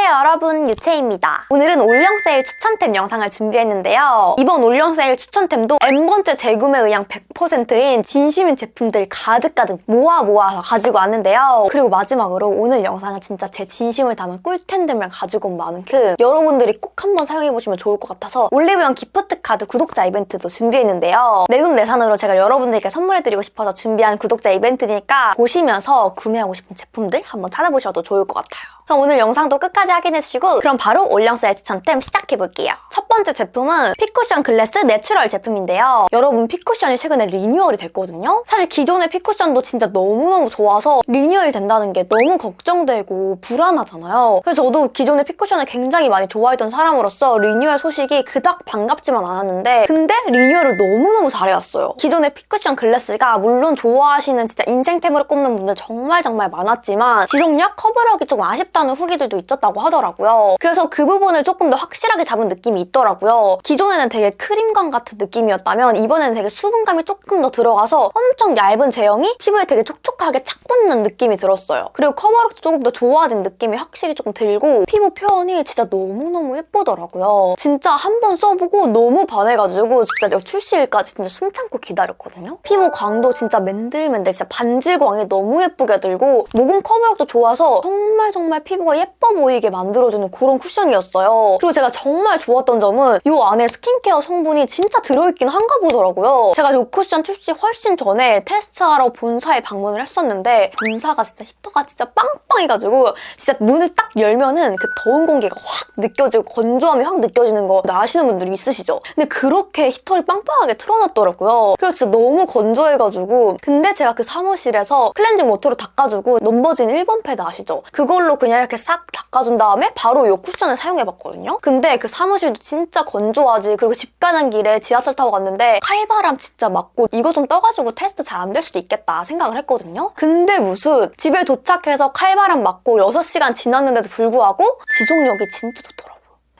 안녕하세요 여러분 유채입니다. 오늘은 올영 세일 추천템 영상을 준비했는데요. 이번 올영 세일 추천템도 N번째 재구매 의향 100%인 진심인 제품들 가득가득 모아 모아서 가지고 왔는데요. 그리고 마지막으로 오늘 영상은 진짜 제 진심을 담은 꿀템들만 가지고 온 만큼 여러분들이 꼭 한번 사용해보시면 좋을 것 같아서 올리브영 기프트 카드 구독자 이벤트도 준비했는데요. 내 돈 내산으로 제가 여러분들께 선물해드리고 싶어서 준비한 구독자 이벤트니까 보시면서 구매하고 싶은 제품들 한번 찾아보셔도 좋을 것 같아요. 그럼 오늘 영상도 끝까지 확인해주시고 그럼 바로 올영스의 추천템 시작해볼게요. 첫 번째 제품은 피쿠션 글래스 내추럴 제품인데요. 여러분 피쿠션이 최근에 리뉴얼이 됐거든요. 사실 기존의 피쿠션도 진짜 너무너무 좋아서 리뉴얼이 된다는 게 너무 걱정되고 불안하잖아요. 그래서 저도 기존의 피쿠션을 굉장히 많이 좋아했던 사람으로서 리뉴얼 소식이 그닥 반갑지만 않았는데 근데 리뉴얼을 너무너무 잘해왔어요. 기존의 피쿠션 글래스가 물론 좋아하시는 진짜 인생템으로 꼽는 분들 정말 정말 많았지만 지속력, 커버력이 조금 아쉽다는 후기들도 있었다 고 하더라고요. 그래서 그 부분을 조금 더 확실하게 잡은 느낌이 있더라고요. 기존에는 되게 크림감 같은 느낌이었다면 이번에는 되게 수분감이 조금 더 들어가서 엄청 얇은 제형이 피부에 되게 촉촉하게 착 붙는 느낌이 들었어요. 그리고 커버력도 조금 더 좋아진 느낌이 확실히 조금 들고 피부 표현이 진짜 너무너무 예쁘더라고요. 진짜 한 번 써보고 너무 반해가지고 진짜 제가 출시일까지 진짜 숨 참고 기다렸거든요. 피부 광도 진짜 맨들맨들 진짜 반질광이 너무 예쁘게 들고 모공 커버력도 좋아서 정말 정말 피부가 예뻐 보이게 만들어주는 그런 쿠션이었어요. 그리고 제가 정말 좋았던 점은 이 안에 스킨케어 성분이 진짜 들어있긴 한가 보더라고요. 제가 이 쿠션 출시 훨씬 전에 테스트하러 본사에 방문을 했었는데 본사가 진짜 히터가 진짜 빵빵해가지고 진짜 문을 딱 열면은 그 더운 공기가 확 느껴지고 건조함이 확 느껴지는 거 아시는 분들이 있으시죠? 근데 그렇게 히터를 빵빵하게 틀어놨더라고요. 그래서 진짜 너무 건조해가지고 근데 제가 그 사무실에서 클렌징 워터로 닦아주고 넘버진 1번 패드 아시죠? 그걸로 그냥 이렇게 싹 닦아 준 다음에 바로 이 쿠션을 사용해봤거든요. 근데 그 사무실도 진짜 건조하지 그리고 집 가는 길에 지하철 타고 갔는데 칼바람 진짜 맞고 이거 좀 떠가지고 테스트 잘 안 될 수도 있겠다 생각을 했거든요. 근데 무슨 집에 도착해서 칼바람 맞고 6시간 지났는데도 불구하고 지속력이 진짜 좋더라고요.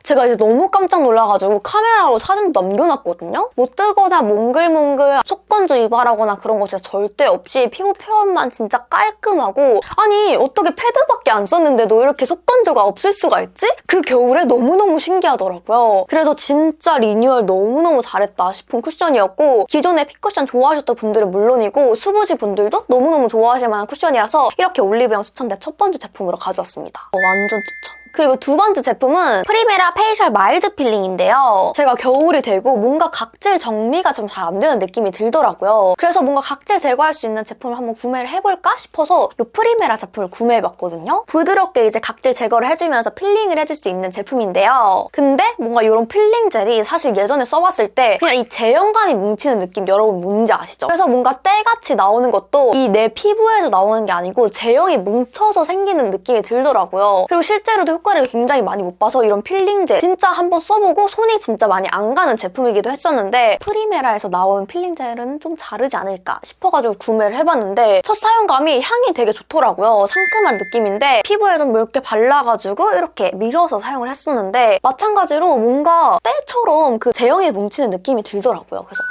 제가 이제 너무 깜짝 놀라가지고 카메라로 사진도 남겨놨거든요? 못 뜨거나 몽글몽글 속건조 유발하거나 그런 거 진짜 절대 없이 피부 표현만 진짜 깔끔하고 아니 어떻게 패드밖에 안 썼는데도 이렇게 속건조가 없을 수가 있지? 그 겨울에 너무너무 신기하더라고요. 그래서 진짜 리뉴얼 너무너무 잘했다 싶은 쿠션이었고 기존에 핏쿠션 좋아하셨던 분들은 물론이고 수부지 분들도 너무너무 좋아하실 만한 쿠션이라서 이렇게 올리브영 추천된 첫 번째 제품으로 가져왔습니다. 어, 완전 추천. 그리고 두 번째 제품은 프리메라 페이셜 마일드 필링인데요. 제가 겨울이 되고 뭔가 각질 정리가 좀 잘 안 되는 느낌이 들더라고요. 그래서 뭔가 각질 제거할 수 있는 제품을 한번 구매를 해볼까 싶어서 이 프리메라 제품을 구매해봤거든요. 부드럽게 이제 각질 제거를 해주면서 필링을 해줄 수 있는 제품인데요. 근데 뭔가 이런 필링 젤이 사실 예전에 써봤을 때 그냥 이 제형감이 뭉치는 느낌 여러분 뭔지 아시죠? 그래서 뭔가 때같이 나오는 것도 이 내 피부에서 나오는 게 아니고 제형이 뭉쳐서 생기는 느낌이 들더라고요. 그리고 실제로도 효과 를 굉장히 많이 못 봐서 이런 필링젤 진짜 한번 써보고 손이 진짜 많이 안 가는 제품이기도 했었는데 프리메라에서 나온 필링젤은 좀 다르지 않을까 싶어가지고 구매를 해봤는데 첫 사용감이 향이 되게 좋더라고요. 상큼한 느낌인데 피부에 좀 묽게 발라가지고 이렇게 밀어서 사용을 했었는데 마찬가지로 뭔가 때처럼 그 제형이 뭉치는 느낌이 들더라고요. 그래서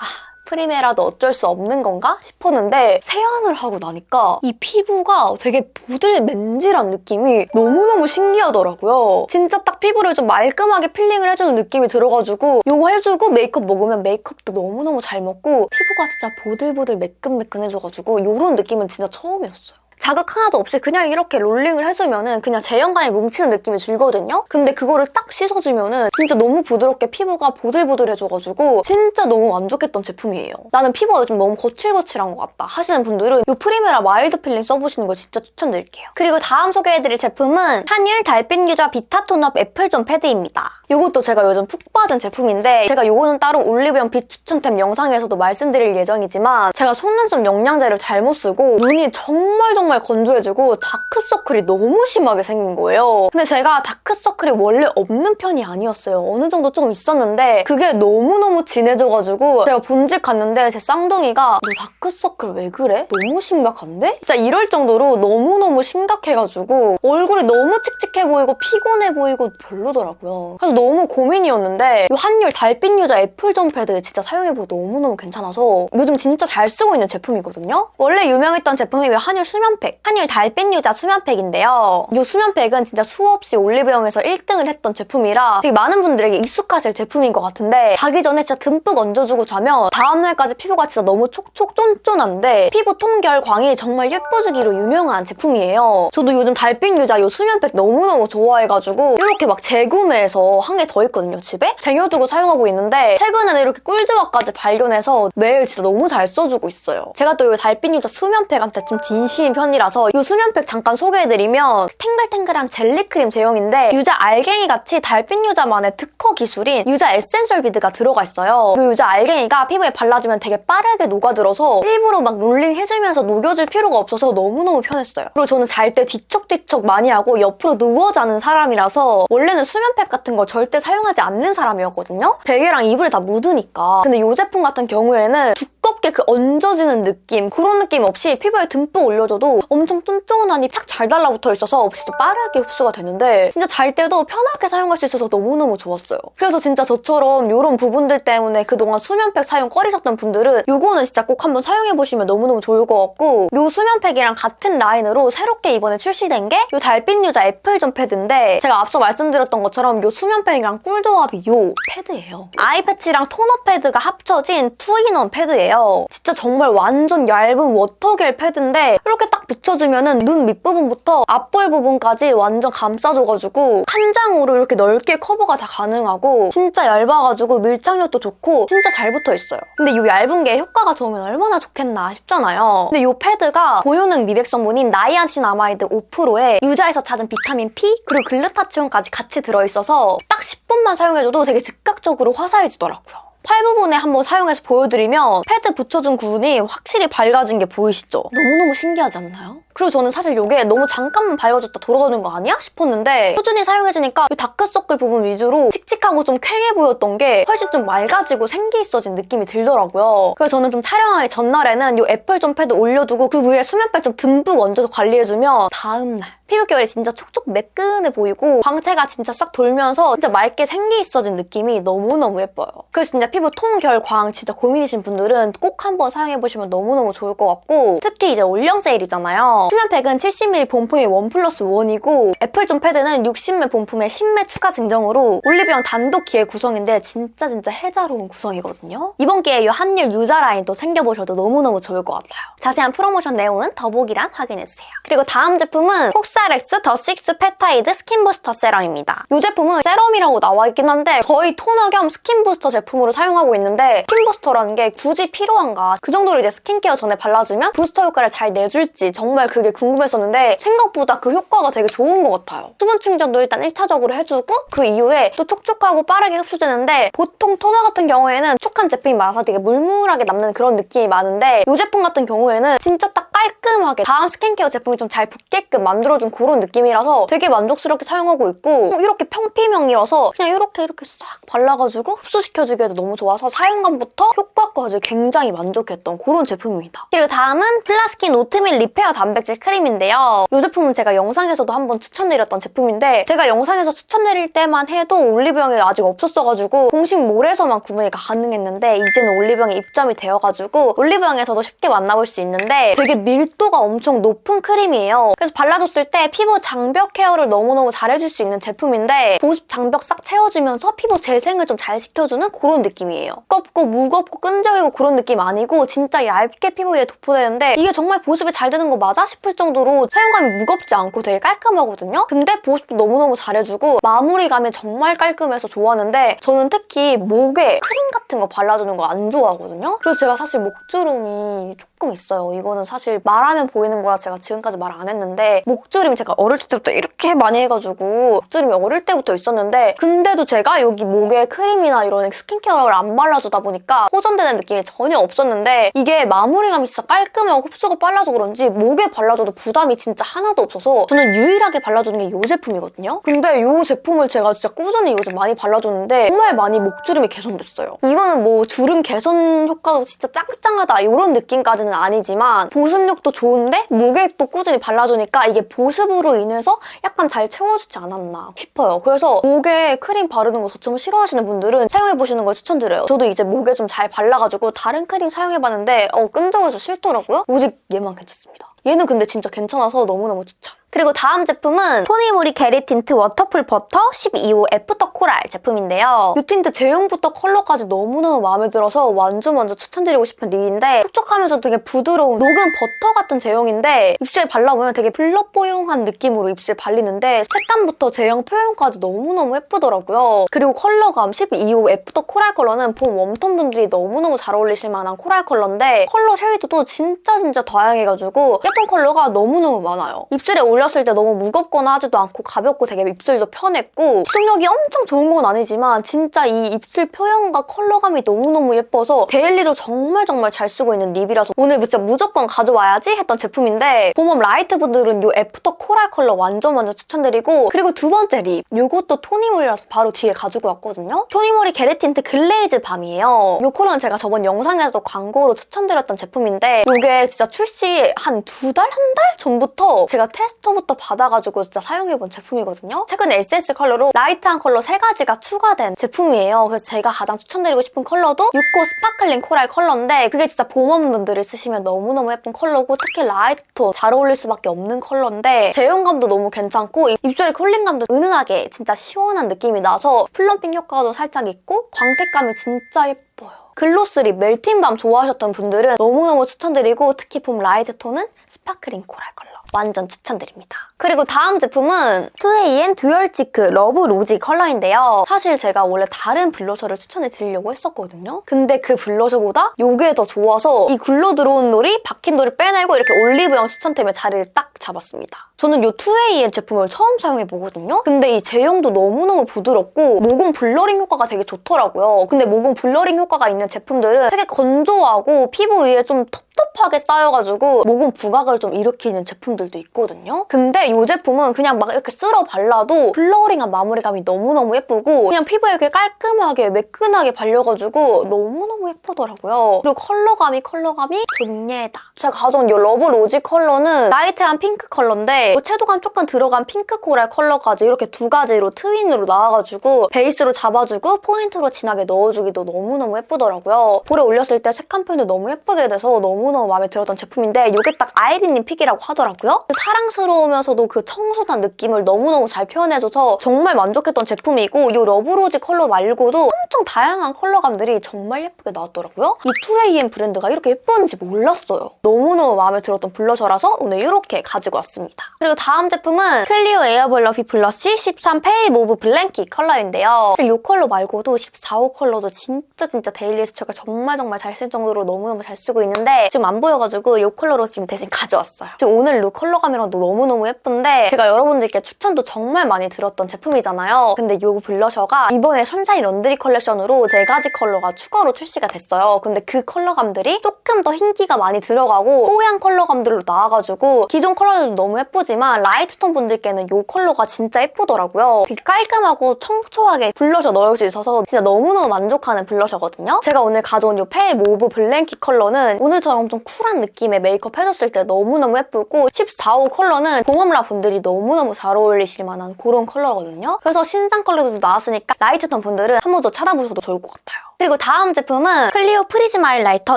아 프리메라도 어쩔 수 없는 건가 싶었는데 세안을 하고 나니까 이 피부가 되게 보들맨질한 느낌이 너무너무 신기하더라고요. 진짜 딱 피부를 좀 말끔하게 필링을 해주는 느낌이 들어가지고 이거 해주고 메이크업 먹으면 메이크업도 너무너무 잘 먹고 피부가 진짜 보들보들 매끈매끈해져가지고 이런 느낌은 진짜 처음이었어요. 자극 하나도 없이 그냥 이렇게 롤링을 해주면은 그냥 제형감이 뭉치는 느낌이 들거든요? 근데 그거를 딱 씻어주면은 진짜 너무 부드럽게 피부가 보들보들해져가지고 진짜 너무 만족했던 제품이에요. 나는 피부가 요즘 너무 거칠거칠한 것 같다 하시는 분들은 이 프리메라 마일드 필링 써보시는 거 진짜 추천드릴게요. 그리고 다음 소개해드릴 제품은 한율 달빛 유자 비타 톤업 애플존 패드입니다. 이것도 제가 요즘 푹 빠진 제품인데 제가 이거는 따로 올리브영 빛 추천템 영상에서도 말씀드릴 예정이지만 제가 속눈썹 영양제를 잘못 쓰고 눈이 정말 정말 건조해지고 다크서클이 너무 심하게 생긴 거예요. 근데 제가 다크서클이 원래 없는 편이 아니었어요. 어느 정도 조금 있었는데 그게 너무너무 진해져가지고 제가 본집 갔는데 제 쌍둥이가 너 다크서클 왜 그래? 너무 심각한데? 진짜 이럴 정도로 너무너무 심각해가지고 얼굴이 너무 칙칙해 보이고 피곤해 보이고 별로더라고요. 그래서 너무 고민이었는데 이 한율 달빛 유자 애플존 패드 진짜 사용해보고 너무너무 괜찮아서 요즘 진짜 잘 쓰고 있는 제품이거든요. 원래 유명했던 제품이 한율 수면팩, 한율 달빛 유자 수면팩인데요. 이 수면팩은 진짜 수없이 올리브영에서 1등을 했던 제품이라 되게 많은 분들에게 익숙하실 제품인 것 같은데 자기 전에 진짜 듬뿍 얹어주고 자면 다음날까지 피부가 진짜 너무 촉촉 쫀쫀한데 피부 통결 광이 정말 예뻐지기로 유명한 제품이에요. 저도 요즘 달빛 유자 이 수면팩 너무너무 좋아해가지고 이렇게 막 재구매해서 한 개 더 있거든요, 집에? 쟁여두고 사용하고 있는데 최근에는 이렇게 꿀조합까지 발견해서 매일 진짜 너무 잘 써주고 있어요. 제가 또 이 달빛 유자 수면팩한테 좀 진심인 편이라서 이 수면팩 잠깐 소개해드리면 탱글탱글한 젤리크림 제형인데 유자 알갱이 같이 달빛 유자만의 특허 기술인 유자 에센셜 비드가 들어가 있어요. 이 유자 알갱이가 피부에 발라주면 되게 빠르게 녹아들어서 일부러 막 롤링 해주면서 녹여줄 필요가 없어서 너무너무 편했어요. 그리고 저는 잘 때 뒤척뒤척 많이 하고 옆으로 누워 자는 사람이라서 원래는 수면팩 같은 거 절대 사용하지 않는 사람이었거든요. 베개랑 이불에 다 묻으니까. 근데 이 제품 같은 경우에는 두 껍게 그 얹어지는 느낌 그런 느낌 없이 피부에 듬뿍 올려줘도 엄청 쫀쫀하니 착 잘 달라붙어 있어서 진짜 빠르게 흡수가 되는데 진짜 잘 때도 편하게 사용할 수 있어서 너무너무 좋았어요. 그래서 진짜 저처럼 이런 부분들 때문에 그동안 수면팩 사용 꺼리셨던 분들은 이거는 진짜 꼭 한번 사용해보시면 너무너무 좋을 것 같고 이 수면팩이랑 같은 라인으로 새롭게 이번에 출시된 게 이 달빛 유자 애플존 패드인데 제가 앞서 말씀드렸던 것처럼 이 수면팩이랑 꿀조합이 이 패드예요. 아이 패치랑 토너 패드가 합쳐진 투인원 패드예요. 진짜 정말 완전 얇은 워터겔 패드인데 이렇게 딱 붙여주면은 눈 밑부분부터 앞볼 부분까지 완전 감싸줘가지고 한 장으로 이렇게 넓게 커버가 다 가능하고 진짜 얇아가지고 밀착력도 좋고 진짜 잘 붙어있어요. 근데 이 얇은 게 효과가 좋으면 얼마나 좋겠나 싶잖아요. 근데 이 패드가 고효능 미백 성분인 나이아신 아마이드 5%에 유자에서 찾은 비타민 P 그리고 글루타치온까지 같이 들어있어서 딱 10분만 사용해줘도 되게 즉각적으로 화사해지더라고요. 팔 부분에 한번 사용해서 보여드리면 패드 붙여준 구분이 확실히 밝아진 게 보이시죠? 너무너무 신기하지 않나요? 그리고 저는 사실 이게 너무 잠깐만 밝아졌다 돌아가는 거 아니야? 싶었는데 꾸준히 사용해주니까 이 다크서클 부분 위주로 칙칙하고 좀 쾌해 보였던 게 훨씬 좀 맑아지고 생기 있어진 느낌이 들더라고요. 그래서 저는 좀 촬영하기 전날에는 이 애플존 패드 올려두고 그 위에 수면팩 좀 듬뿍 얹어서 관리해주면 다음날 피부결이 진짜 촉촉 매끈해 보이고 광채가 진짜 싹 돌면서 진짜 맑게 생기 있어진 느낌이 너무너무 예뻐요. 그래서 진짜 피부 통 결 광 진짜 고민이신 분들은 꼭 한번 사용해보시면 너무너무 좋을 것 같고 특히 이제 올영 세일이잖아요. 수면팩은 70ml 본품이 원 플러스 원이고 애플존 패드는 60ml 본품에 10매 추가 증정으로 올리브영 단독 기획 구성인데 진짜 진짜 해자로운 구성이거든요. 이번 기회에 이 한일 유자 라인도 챙겨보셔도 너무너무 좋을 것 같아요. 자세한 프로모션 내용은 더보기란 확인해주세요. 그리고 다음 제품은 폭사렉스 더 식스 페타이드 스킨 부스터 세럼입니다. 이 제품은 세럼이라고 나와 있긴 한데 거의 토너 겸 스킨 부스터 제품으로 사용하고 있는데 스킨 부스터라는 게 굳이 필요한가 그 정도로 이제 스킨케어 전에 발라주면 부스터 효과를 잘 내줄지 정말 그게 궁금했었는데 생각보다 그 효과가 되게 좋은 것 같아요. 수분 충전도 일단 1차적으로 해주고 그 이후에 또 촉촉하고 빠르게 흡수되는데 보통 토너 같은 경우에는 촉촉한 제품이 많아서 되게 물물하게 남는 그런 느낌이 많은데 이 제품 같은 경우에는 진짜 딱 깔끔하게 다음 스킨케어 제품이 좀 잘 붙게끔 만들어준 그런 느낌이라서 되게 만족스럽게 사용하고 있고 이렇게 평피명이어서 그냥 이렇게 이렇게 싹 발라가지고 흡수시켜주기에도 너무 좋아서 사용감부터 효과까지 굉장히 만족했던 그런 제품입니다. 그리고 다음은 플라스킨 오트밀 리페어 단백 질 크림인데요. 이 제품은 제가 영상에서도 한번 추천드렸던 제품인데 제가 영상에서 추천드릴 때만 해도 올리브영에 아직 없었어가지고 공식 몰에서만 구매가 가능했는데 이제는 올리브영에 입점이 되어가지고 올리브영에서도 쉽게 만나볼 수 있는데 되게 밀도가 엄청 높은 크림이에요. 그래서 발라줬을 때 피부 장벽 케어를 너무너무 잘해줄 수 있는 제품인데 보습 장벽 싹 채워주면서 피부 재생을 좀 잘 시켜주는 그런 느낌이에요. 두껍고 무겁고 끈적이고 그런 느낌 아니고 진짜 얇게 피부 위에 도포되는데 이게 정말 보습이 잘 되는 거 맞아 싶을 정도로 사용감이 무겁지 않고 되게 깔끔하거든요? 근데 보습도 너무너무 잘해주고 마무리감이 정말 깔끔해서 좋아하는데 저는 특히 목에 크림 같은 거 발라주는 거 안 좋아하거든요? 그래서 제가 사실 목주름이 조금 있어요. 이거는 사실 말하면 보이는 거라 제가 지금까지 말 안 했는데 목주름 제가 어릴 때부터 이렇게 많이 해가지고 목주름이 어릴 때부터 있었는데 근데도 제가 여기 목에 크림이나 이런 스킨케어를 안 발라주다 보니까 호전되는 느낌이 전혀 없었는데 이게 마무리감이 진짜 깔끔하고 흡수가 빨라서 그런지 목에 발라줘도 부담이 진짜 하나도 없어서 저는 유일하게 발라주는 게 이 제품이거든요. 근데 이 제품을 제가 진짜 꾸준히 요즘 많이 발라줬는데 정말 많이 목주름이 개선됐어요. 이거는 뭐 주름 개선 효과도 진짜 짱짱하다 이런 느낌까지는 브랜드는 아니지만 보습력도 좋은데 목에 또 꾸준히 발라주니까 이게 보습으로 인해서 약간 잘 채워주지 않았나 싶어요. 그래서 목에 크림 바르는 거 자체를 싫어하시는 분들은 사용해보시는 걸 추천드려요. 저도 이제 목에 좀 잘 발라가지고 다른 크림 사용해봤는데 어, 끈적여서 싫더라고요. 오직 얘만 괜찮습니다. 얘는 근데 진짜 괜찮아서 너무너무 추천. 그리고 다음 제품은 토니모리 게리 틴트 워터풀 버터 12호 애프터 코랄 제품인데요. 이 틴트 제형부터 컬러까지 너무너무 마음에 들어서 완전 완전 추천드리고 싶은 립인데 촉촉하면서 되게 부드러운 녹은 버터 같은 제형인데 입술에 발라보면 되게 블러뽀용한 느낌으로 입술에 발리는데 색감부터 제형 표현까지 너무너무 예쁘더라고요. 그리고 컬러감 12호 애프터 코랄 컬러는 봄 웜톤 분들이 너무너무 잘 어울리실 만한 코랄 컬러인데 컬러 쉐이드도 진짜 진짜 다양해가지고 예쁜 컬러가 너무너무 많아요. 입술에 올렸을 때 너무 무겁거나 하지도 않고 가볍고 되게 입술도 편했고 시속력이 엄청 좋은 건 아니지만 진짜 이 입술 표현과 컬러감이 너무너무 예뻐서 데일리로 정말 정말 잘 쓰고 있는 립이라서 오늘 진짜 무조건 가져와야지 했던 제품인데 봄웜 라이트 분들은 이 애프터 코랄 컬러 완전 완전 추천드리고 그리고 두 번째 립 이것도 토니모리라서 바로 뒤에 가지고 왔거든요. 토니모리 게레틴트 글레이즈 밤이에요. 이 컬러는 제가 저번 영상에서도 광고로 추천드렸던 제품인데 이게 진짜 출시 한 두 달? 한 달 전부터 제가 테스터부터 받아가지고 진짜 사용해본 제품이거든요. 최근에 에센스 컬러로 라이트한 컬러 세 가지가 추가된 제품이에요. 그래서 제가 가장 추천드리고 싶은 컬러도 6호 스파클링 코랄 컬러인데 그게 진짜 봄웜 분들이 쓰시면 너무너무 예쁜 컬러고 특히 라이트톤 잘 어울릴 수밖에 없는 컬러인데 제형감도 너무 괜찮고 입술의 쿨링감도 은은하게 진짜 시원한 느낌이 나서 플럼핑 효과도 살짝 있고 광택감이 진짜 예뻐요. 글로스립 멜팅밤 좋아하셨던 분들은 너무너무 추천드리고 특히 봄 라이트 톤은 스파클링 코랄 컬러 완전 추천드립니다. 그리고 다음 제품은 2AN 듀얼 치크 러브 로지 컬러인데요. 사실 제가 원래 다른 블러셔를 추천해 드리려고 했었거든요. 근데 그 블러셔보다 이게 더 좋아서 이 굴러 들어온 놀이 박힌 돌을 빼내고 이렇게 올리브영 추천템에 자리를 딱 잡았습니다. 저는 이 2AN 제품을 처음 사용해 보거든요. 근데 이 제형도 너무너무 부드럽고 모공 블러링 효과가 되게 좋더라고요. 근데 모공 블러링 효과가 있는 제품들은 되게 건조하고 피부 위에 좀 텁텁하게 쌓여가지고 모공 부각을 좀 일으키는 제품들도 있거든요. 근데 이 제품은 그냥 막 이렇게 쓸어 발라도 블러링한 마무리감이 너무너무 예쁘고 그냥 피부에 이렇게 깔끔하게 매끈하게 발려가지고 너무너무 예쁘더라고요. 그리고 컬러감이 컬러감이 좋니다. 제가 가져온 이 러브 로지 컬러는 라이트한 핑크 컬러인데 이 채도감 조금 들어간 핑크 코랄 컬러까지 이렇게 두 가지로 트윈으로 나와가지고 베이스로 잡아주고 포인트로 진하게 넣어주기도 너무너무 예쁘더라고요. 볼에 올렸을 때 색감 표현도 너무 예쁘게 돼서 너무 너무 마음에 들었던 제품인데 이게 딱 아이리님 픽이라고 하더라고요. 그 사랑스러우면서도 그 청순한 느낌을 너무너무 잘 표현해줘서 정말 만족했던 제품이고 이 러브로지 컬러 말고도 엄청 다양한 컬러감들이 정말 예쁘게 나왔더라고요. 이 2AM 브랜드가 이렇게 예쁜지 몰랐어요. 너무너무 마음에 들었던 블러셔라서 오늘 이렇게 가지고 왔습니다. 그리고 다음 제품은 클리오 에어블러피 블러쉬 13 페이 모브 블랭키 컬러인데요. 사실 이 컬러 말고도 14호 컬러도 진짜 진짜 데일리 스척을 정말 정말 잘 쓸 정도로 너무너무 잘 쓰고 있는데 지금 안 보여가지고 이 컬러로 지금 대신 가져왔어요. 지금 오늘 룩 컬러 감이랑도 너무너무 예쁜데 제가 여러분들께 추천도 정말 많이 들었던 제품이잖아요. 근데 이 블러셔가 이번에 션샤인 런드리 컬렉션으로 네 가지 컬러가 추가로 출시가 됐어요. 근데 그 컬러감들이 조금 더 흰기가 많이 들어가고 뽀얀 컬러감들로 나와가지고 기존 컬러들도 너무 예쁘지만 라이트톤 분들께는 이 컬러가 진짜 예쁘더라고요. 깔끔하고 청초하게 블러셔 넣을 수 있어서 진짜 너무너무 만족하는 블러셔거든요. 제가 오늘 가져온 이 페일 모브 블랭키 컬러는 오늘처럼 좀 쿨한 느낌의 메이크업 해줬을 때 너무너무 예쁘고 14호 컬러는 봄웜라 분들이 너무너무 잘 어울리실 만한 그런 컬러거든요. 그래서 신상 컬러도 나왔으니까 라이트톤 분들은 한 번 더 찾아보셔도 좋을 것 같아요. 그리고 다음 제품은 클리오 프리즘 하이라이터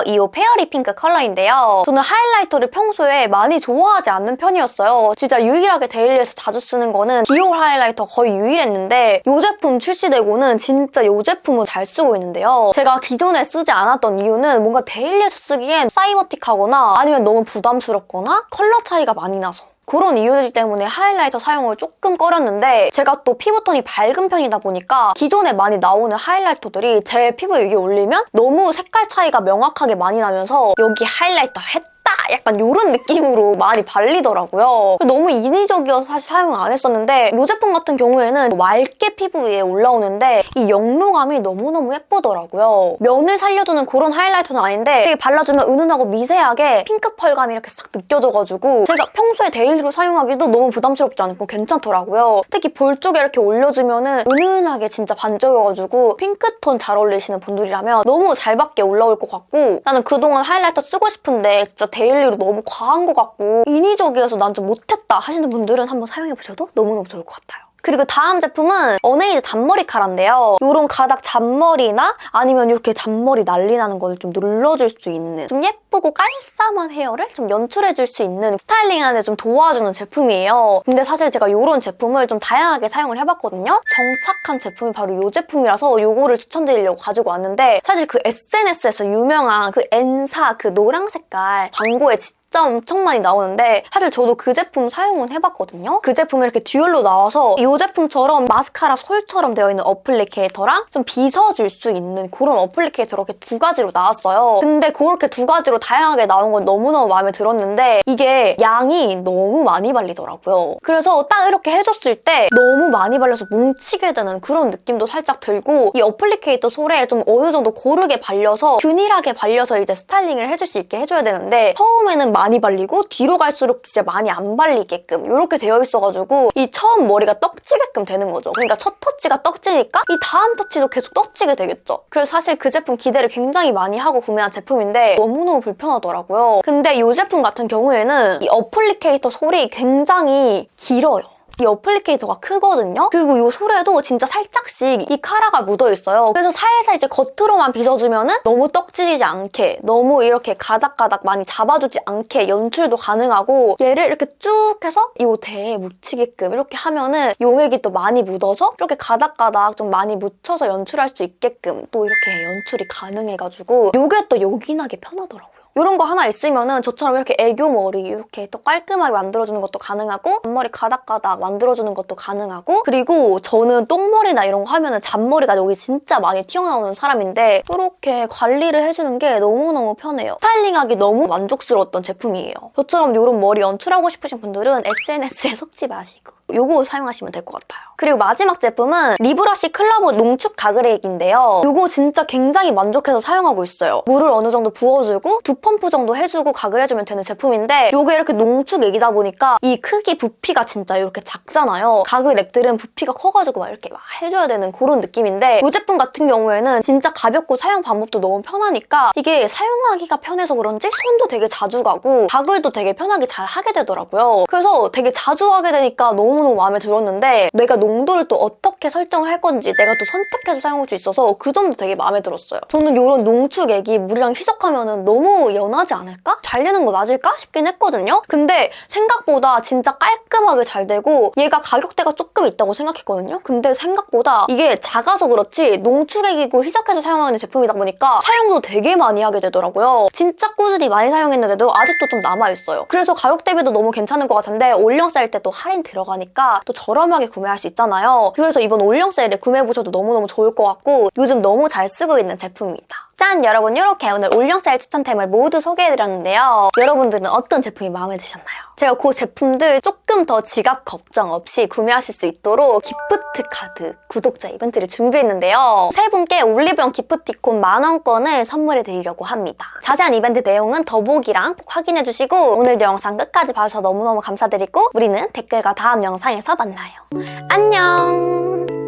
2호 페어리 핑크 컬러인데요. 저는 하이라이터를 평소에 많이 좋아하지 않는 편이었어요. 진짜 유일하게 데일리에서 자주 쓰는 거는 디올 하이라이터 거의 유일했는데 이 제품 출시되고는 진짜 이 제품은 잘 쓰고 있는데요. 제가 기존에 쓰지 않았던 이유는 뭔가 데일리에서 쓰기엔 사이버틱하거나 아니면 너무 부담스럽거나 컬러 차이가 많이 나서 그런 이유들 때문에 하이라이터 사용을 조금 꺼렸는데 제가 또 피부톤이 밝은 편이다 보니까 기존에 많이 나오는 하이라이터들이 제 피부 위에 올리면 너무 색깔 차이가 명확하게 많이 나면서 여기 하이라이터 했다 약간 이런 느낌으로 많이 발리더라고요. 너무 인위적이어서 사실 사용 안 했었는데 이 제품 같은 경우에는 맑게 피부 위에 올라오는데 이 영롱함이 너무너무 예쁘더라고요. 면을 살려주는 그런 하이라이터는 아닌데 되게 발라주면 은은하고 미세하게 핑크 펄감이 이렇게 싹 느껴져가지고 제가 평소에 데일리로 사용하기도 너무 부담스럽지 않고 괜찮더라고요. 특히 볼 쪽에 이렇게 올려주면 은 은은하게 진짜 반짝여가지고 핑크톤 잘 어울리시는 분들이라면 너무 잘 받게 올라올 것 같고 나는 그동안 하이라이터 쓰고 싶은데 진짜 데일리로 너무 과한 것 같고 인위적이어서 난 좀 못했다 하시는 분들은 한번 사용해보셔도 너무너무 좋을 것 같아요. 그리고 다음 제품은 어네이즈 잔머리 카라인데요. 이런 가닥 잔머리나 아니면 이렇게 잔머리 난리 나는 걸좀 눌러줄 수 있는 좀 예쁘고 깔쌈한 헤어를 좀 연출해줄 수 있는 스타일링하는 데좀 도와주는 제품이에요. 근데 사실 제가 이런 제품을 좀 다양하게 사용을 해봤거든요. 정착한 제품이 바로 이 제품이라서 이거를 추천드리려고 가지고 왔는데 사실 그 SNS에서 유명한 그 N사 그 노랑 색깔 광고에 진짜 엄청 많이 나오는데 사실 저도 그 제품 사용은 해봤거든요. 그 제품이 이렇게 듀얼로 나와서 이 제품처럼 마스카라 솔처럼 되어 있는 어플리케이터랑 좀 빗어줄 수 있는 그런 어플리케이터가 이렇게 두 가지로 나왔어요. 근데 그렇게 두 가지로 다양하게 나온 건 너무너무 마음에 들었는데 이게 양이 너무 많이 발리더라고요. 그래서 딱 이렇게 해줬을 때 너무 많이 발려서 뭉치게 되는 그런 느낌도 살짝 들고 이 어플리케이터 솔에 좀 어느 정도 고르게 발려서 균일하게 발려서 이제 스타일링을 해줄 수 있게 해줘야 되는데 처음에는 많이 발리고 뒤로 갈수록 진짜 많이 안 발리게끔 이렇게 되어 있어가지고 이 처음 머리가 떡지게끔 되는 거죠. 그러니까 첫 터치가 떡지니까 이 다음 터치도 계속 떡지게 되겠죠. 그래서 사실 그 제품 기대를 굉장히 많이 하고 구매한 제품인데 너무너무 불편하더라고요. 근데 이 제품 같은 경우에는 이 어플리케이터 솔이 굉장히 길어요. 이 어플리케이터가 크거든요. 그리고 이 솔에도 진짜 살짝씩 이 카라가 묻어 있어요. 그래서 살살 이제 겉으로만 빗어주면은 너무 떡지지 않게 너무 이렇게 가닥가닥 많이 잡아주지 않게 연출도 가능하고 얘를 이렇게 쭉 해서 이 대에 묻히게끔 이렇게 하면은 용액이 또 많이 묻어서 이렇게 가닥가닥 좀 많이 묻혀서 연출할 수 있게끔 또 이렇게 연출이 가능해가지고 이게 또 요긴하게 편하더라고요. 이런 거 하나 있으면은 저처럼 이렇게 애교 머리 이렇게 또 깔끔하게 만들어주는 것도 가능하고 앞머리 가닥가닥 만들어주는 것도 가능하고 그리고 저는 똥머리나 이런 거 하면은 잔머리가 여기 진짜 많이 튀어나오는 사람인데 이렇게 관리를 해주는 게 너무너무 편해요. 스타일링하기 너무 만족스러웠던 제품이에요. 저처럼 이런 머리 연출하고 싶으신 분들은 SNS에 속지 마시고 요거 사용하시면 될 것 같아요. 그리고 마지막 제품은 리브러시 클러브 농축 가글액인데요. 요거 진짜 굉장히 만족해서 사용하고 있어요. 물을 어느 정도 부어주고 두 펌프 정도 해주고 가글해주면 되는 제품인데 요게 이렇게 농축액이다 보니까 이 크기 부피가 진짜 이렇게 작잖아요. 가글액들은 부피가 커가지고 막 이렇게 막 해줘야 되는 그런 느낌인데 이 제품 같은 경우에는 진짜 가볍고 사용 방법도 너무 편하니까 이게 사용하기가 편해서 그런지 손도 되게 자주 가고 가글도 되게 편하게 잘 하게 되더라고요. 그래서 되게 자주 하게 되니까 너무 너무 마음에 들었는데 내가 농도를 또 어떻게 설정을 할 건지 내가 또 선택해서 사용할 수 있어서 그 점도 되게 마음에 들었어요. 저는 이런 농축액이 물이랑 희석하면 너무 연하지 않을까? 잘 되는 거 맞을까? 싶긴 했거든요. 근데 생각보다 진짜 깔끔하게 잘 되고 얘가 가격대가 조금 있다고 생각했거든요. 근데 생각보다 이게 작아서 그렇지 농축액이고 희석해서 사용하는 제품이다 보니까 사용도 되게 많이 하게 되더라고요. 진짜 꾸준히 많이 사용했는데도 아직도 좀 남아있어요. 그래서 가격 대비도 너무 괜찮은 것 같은데 올영 세일 때또 할인 들어가니까 또 저렴하게 구매할 수 있잖아요. 그래서 이번 올영 세일에 구매해보셔도 너무너무 좋을 것 같고 요즘 너무 잘 쓰고 있는 제품입니다. 짠! 여러분 이렇게 오늘 올영 세일 추천템을 모두 소개해드렸는데요. 여러분들은 어떤 제품이 마음에 드셨나요? 제가 그 제품들 조금 더 지갑 걱정 없이 구매하실 수 있도록 기프트 카드 구독자 이벤트를 준비했는데요. 세 분께 올리브영 기프티콘 만원권을 선물해 드리려고 합니다. 자세한 이벤트 내용은 더보기랑 꼭 확인해 주시고 오늘도 영상 끝까지 봐주셔서 너무너무 감사드리고 우리는 댓글과 다음 영상에서 만나요. 안녕!